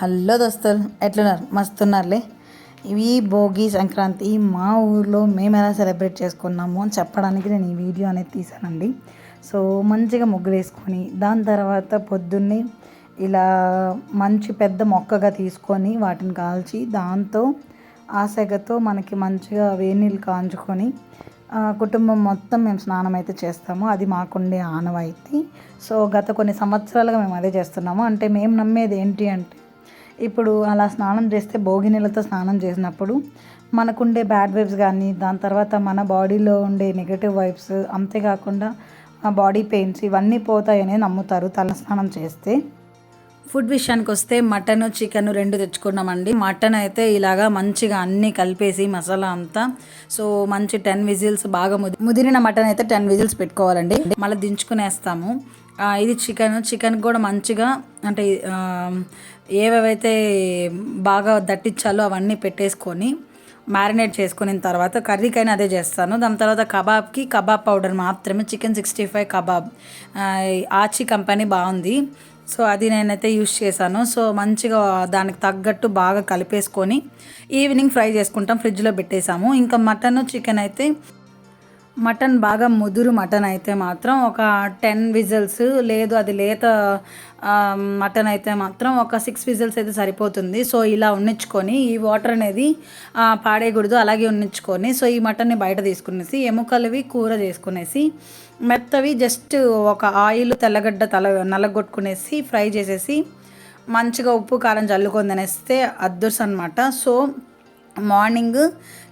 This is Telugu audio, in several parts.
హలో దోస్తులు ఎట్లున్నారు? మస్తున్నారులే. ఇవి భోగి సంక్రాంతి మా ఊర్లో మేము ఎలా సెలబ్రేట్ చేసుకున్నాము అని చెప్పడానికి నేను ఈ వీడియో అనేది తీసానండి. సో మంచిగా ముగ్గులు వేసుకొని దాని తర్వాత పొద్దున్నే ఇలా మంచి పెద్ద మొక్కగా తీసుకొని వాటిని కాల్చి దాంతో ఆ సెగతో మనకి మంచిగా వేడి నీళ్ళు కాంచుకొని కుటుంబం మొత్తం మేము స్నానం అయితే చేస్తాము. అది మాకుండే ఆనవాయితీ. సో గత కొన్ని సంవత్సరాలుగా మేము అదే చేస్తున్నాము. అంటే మేము నమ్మేది ఏంటి అంటే ఇప్పుడు అలా స్నానం చేస్తే భోగి నీళ్ళతో స్నానం చేసినప్పుడు మనకుండే బ్యాడ్ వైబ్స్ కానీ దాని తర్వాత మన బాడీలో ఉండే నెగటివ్ వైబ్స్ అంతేకాకుండా ఆ బాడీ పెయిన్స్ ఇవన్నీ పోతాయని నమ్ముతారు తల స్నానం చేస్తే. ఫుడ్ విషయానికి వస్తే మటన్ చికెన్ రెండు తెచ్చుకున్నామండి. మటన్ అయితే ఇలాగా మంచిగా అన్నీ కలిపేసి మసాలా అంతా. సో మంచి టెన్ విజిల్స్ బాగా ముది- ముదిరిన మటన్ అయితే టెన్ విజిల్స్ పెట్టుకోవాలండి. మళ్ళీ దించుకునేస్తాము. ఇది చికెన్. చికెన్ కూడా మంచిగా అంటే ఏవేవైతే బాగా దట్టించాలో అవన్నీ పెట్టేసుకొని మ్యారినేట్ చేసుకున్న తర్వాత కర్రీకైనా అదే చేస్తాను. దాని తర్వాత కబాబ్కి కబాబ్ పౌడర్ మాత్రమే. Chicken sixty five kebab. Aachi company బాగుంది. సో అది నేనైతే యూస్ చేశాను. సో మంచిగా దానికి తగ్గట్టు బాగా కలిపేసుకొని ఈవినింగ్ ఫ్రై చేసుకుంటాం ఫ్రిడ్జ్లో పెట్టేసాము ఇంకా మటన్ చికెన్ అయితే మటన్ బాగా ముదురు మటన్ అయితే మాత్రం ఒక టెన్ విజిల్స్ లేదు అది లేత మటన్ అయితే మాత్రం ఒక సిక్స్ విజిల్స్ అయితే సరిపోతుంది. సో ఇలా ఉన్నించుకొని ఈ వాటర్ అనేది పాడేయకూడదు. అలాగే ఉన్నించుకొని సో ఈ మటన్ని బయట తీసుకునేసి ఎముకలవి కూర చేసుకునేసి మెత్తవి జస్ట్ ఒక ఆయిల్ తెల్లగడ్డ తల నల్లగొట్టుకునేసి ఫ్రై చేసేసి మంచిగా ఉప్పు కారం చల్లుకొని తినేస్తే అద్దుర్స్ అనమాట so morning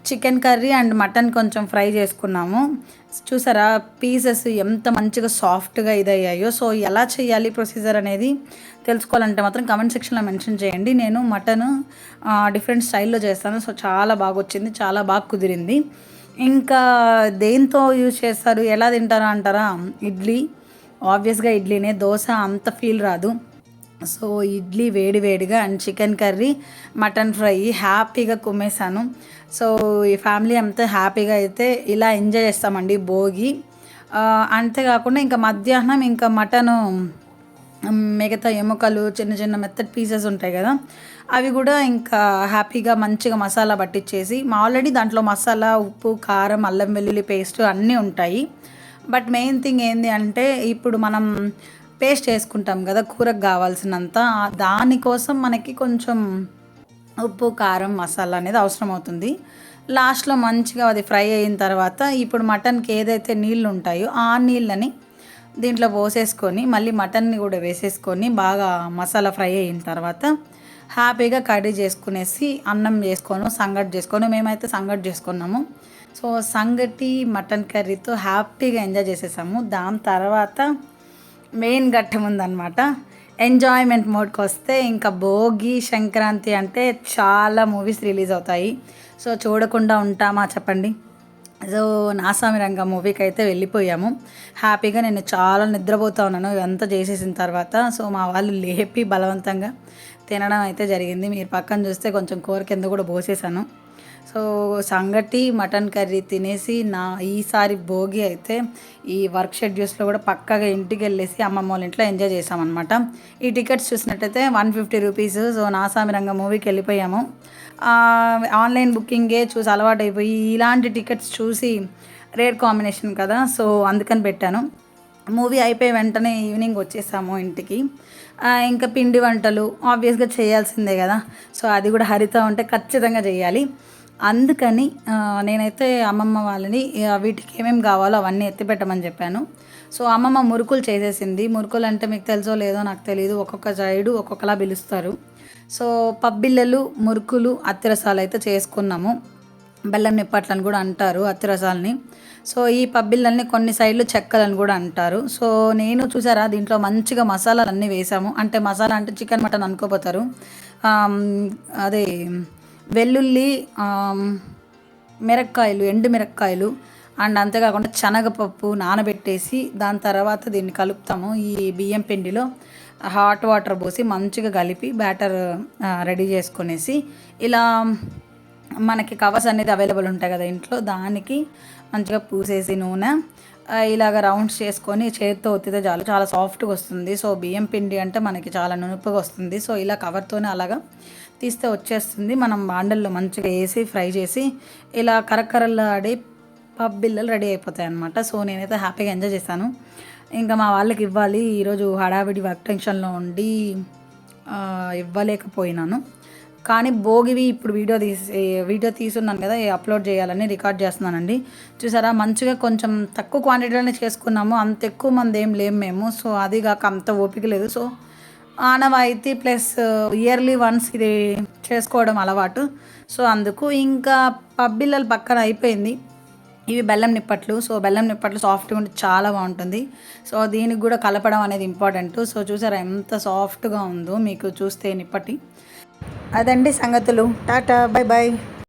chicken curry and mutton కొంచెం ఫ్రై చేసుకున్నాము. చూసారా పీసెస్ ఎంత మంచిగా సాఫ్ట్గా ఇదయ్యాయో. సో ఎలా చేయాలి ప్రొసీజర్ అనేది తెలుసుకోవాలంటే మాత్రం కమెంట్ సెక్షన్లో మెన్షన్ చేయండి. నేను మటన్ డిఫరెంట్ స్టైల్లో చేస్తాను. సో చాలా బాగా వచ్చింది చాలా బాగా కుదిరింది. ఇంకా దేంతో యూజ్ చేస్తారు ఎలా తింటారా అంటారా? ఇడ్లీ. ఆబ్వియస్గా ఇడ్లీనే దోశ అంత ఫీల్ రాదు. సో ఇడ్లీ వేడి వేడిగా and chicken curry mutton fry హ్యాపీగా కుమ్మేశాను. సో ఈ ఫ్యామిలీ అంతా హ్యాపీగా అయితే ఇలా ఎంజాయ్ చేస్తామండి భోగి. అంతేకాకుండా ఇంకా మధ్యాహ్నం ఇంకా మటను మిగతా ఎముకలు చిన్న చిన్న మెత్తటి పీసెస్ ఉంటాయి కదా అవి కూడా ఇంకా హ్యాపీగా మంచిగా మసాలా పట్టించేసి ఆల్రెడీ దాంట్లో మసాలా ఉప్పు కారం అల్లం వెల్లుల్లి పేస్ట్ అన్నీ ఉంటాయి. బట్ మెయిన్ థింగ్ ఏంటి అంటే ఇప్పుడు మనం పేస్ట్ చేసుకుంటాం కదా కూరకు కావాల్సినంత. దానికోసం మనకి కొంచెం ఉప్పు కారం మసాలా అనేది అవసరం అవుతుంది లాస్ట్లో మంచిగా అది ఫ్రై అయిన తర్వాత ఇప్పుడు మటన్కి ఏదైతే నీళ్ళు ఉంటాయో ఆ నీళ్ళని దీంట్లో పోసేసుకొని మళ్ళీ మటన్ని కూడా వేసేసుకొని బాగా మసాలా ఫ్రై అయిన తర్వాత హ్యాపీగా కర్రీ చేసుకునేసి అన్నం చేసుకొని సంగటి చేసుకొని. మేమైతే సంగటి చేసుకున్నాము. సో సంగటి మటన్ కర్రీతో హ్యాపీగా ఎంజాయ్ చేసేసాము. దాని తర్వాత మెయిన్ ఘట్టం ఉందన్నమాట. ఎంజాయ్మెంట్ మోడ్కి వస్తే ఇంకా భోగి సంక్రాంతి అంటే చాలా మూవీస్ రిలీజ్ అవుతాయి. సో చూడకుండా ఉంటామా చెప్పండి? సో నాసామి రంగ మూవీకి అయితే వెళ్ళిపోయాము. హ్యాపీగా నేను చాలా నిద్రపోతా ఉన్నాను. ఇవంతా చేసేసిన తర్వాత సో మా వాళ్ళు లేపి బలవంతంగా తినడం అయితే జరిగింది. మీరు పక్కన చూస్తే కొంచెం కూర కింద కూడా పోసేసాను. సో సంగటి మటన్ కర్రీ తినేసి నా ఈసారి భోగి అయితే ఈ వర్క్ షెడ్యూల్స్లో కూడా పక్కగా ఇంటికి వెళ్ళేసి అమ్మమ్మ వాళ్ళ ఇంట్లో ఎంజాయ్ చేసామన్నమాట ఈ టికెట్స్ చూసినట్టయితే one fifty rupees so Naa Saami Ranga మూవీకి వెళ్ళిపోయాము. ఆన్లైన్ బుకింగే చూసి అలవాటు అయిపోయి ఇలాంటి టికెట్స్ చూసి రేర్ కాంబినేషన్ కదా సో అందుకని పెట్టాను. మూవీ అయిపోయి వెంటనే ఈవినింగ్ వచ్చేసాము ఇంటికి. ఇంకా పిండి వంటలు ఆబ్వియస్గా చేయాల్సిందే కదా సో అది కూడా హరిత ఉంటే ఖచ్చితంగా చేయాలి. అందుకని నేనైతే అమ్మమ్మ వాళ్ళని వీటికి ఏమేమి కావాలో అవన్నీ ఎత్తిపెట్టమని చెప్పాను. సో అమ్మమ్మ మురుకులు చేసేసింది. మురుకులు అంటే మీకు తెలుసో లేదో నాకు తెలియదు ఒక్కొక్క సైడు ఒక్కొక్కలా పిలుస్తారు. సో పబ్బిళ్ళలు మురుకులు అత్తిరసాలు అయితే చేసుకున్నాము. బెల్లం నిప్పట్లని కూడా అంటారు అత్తిరసాలని. సో ఈ పబ్బిళ్ళని కొన్ని సైడ్లు చెక్కలని కూడా అంటారు. సో నేను చూసారా దీంట్లో మంచిగా మసాలాలు అన్నీ వేసాము. అంటే మసాలా అంటే చికెన్ మటన్ అనుకోపోతారు. అదే వెల్లుల్లి మిరక్కాయలు ఎండు మిరక్కాయలు అండ్ అంతేకాకుండా శనగపప్పు నానబెట్టేసి దాని తర్వాత దీన్ని కలుపుతాము. ఈ బియ్యం పిండిలో హాట్ వాటర్ పోసి మంచిగా కలిపి బ్యాటర్ రెడీ చేసుకునేసి ఇలా మనకి కవర్స్ అనేది అవైలబుల్ ఉంటాయి కదా ఇంట్లో దానికి మంచిగా పూసేసి నూనె ఇలాగ రౌండ్స్ చేసుకొని చేతితో ఒత్తితే చాలు. చాలా సాఫ్ట్గా వస్తుంది. సో బియ్యం పిండి అంటే మనకి చాలా నునుపుగా వస్తుంది. సో ఇలా కవర్తోనే అలాగా తీస్తే వచ్చేస్తుంది. మనం బాండల్లో మంచిగా వేసి ఫ్రై చేసి ఇలా కరకరలాడి పబ్ బిల్లలు రెడీ అయిపోతాయి అనమాట సో నేనైతే హ్యాపీగా ఎంజాయ్ చేశాను ఇంకా మా వాళ్ళకి ఇవ్వాలి. ఈరోజు హడావిడి వర్క్ టెన్షన్లో ఉండి ఇవ్వలేకపోయినాను. కానీ భోగివి ఇప్పుడు వీడియో తీసి వీడియో తీసున్నాను కదా అప్లోడ్ చేయాలని రికార్డ్ చేస్తున్నానండి. చూసారా మంచిగా కొంచెం తక్కువ క్వాంటిటీలోనే చేసుకున్నాము. అంత ఎక్కువ మంది ఏం లేము మేము. సో అది కాక అంత ఓపిక లేదు. సో ఆనవాయితీ ప్లస్ ఇయర్లీ వన్స్ ఇది చేసుకోవడం అలవాటు. సో అందుకు ఇంకా పబ్బిల్లలు పక్కన అయిపోయింది. ఇవి బెల్లం నిప్పట్లు. సో బెల్లం నిప్పట్లు సాఫ్ట్గా ఉంటే చాలా బాగుంటుంది. సో దీనికి కూడా కలపడం అనేది ఇంపార్టెంట్. సో చూసారా ఎంత సాఫ్ట్గా ఉందో మీకు చూస్తే నిప్పటి. అదండి సంగతులు. Tata bye bye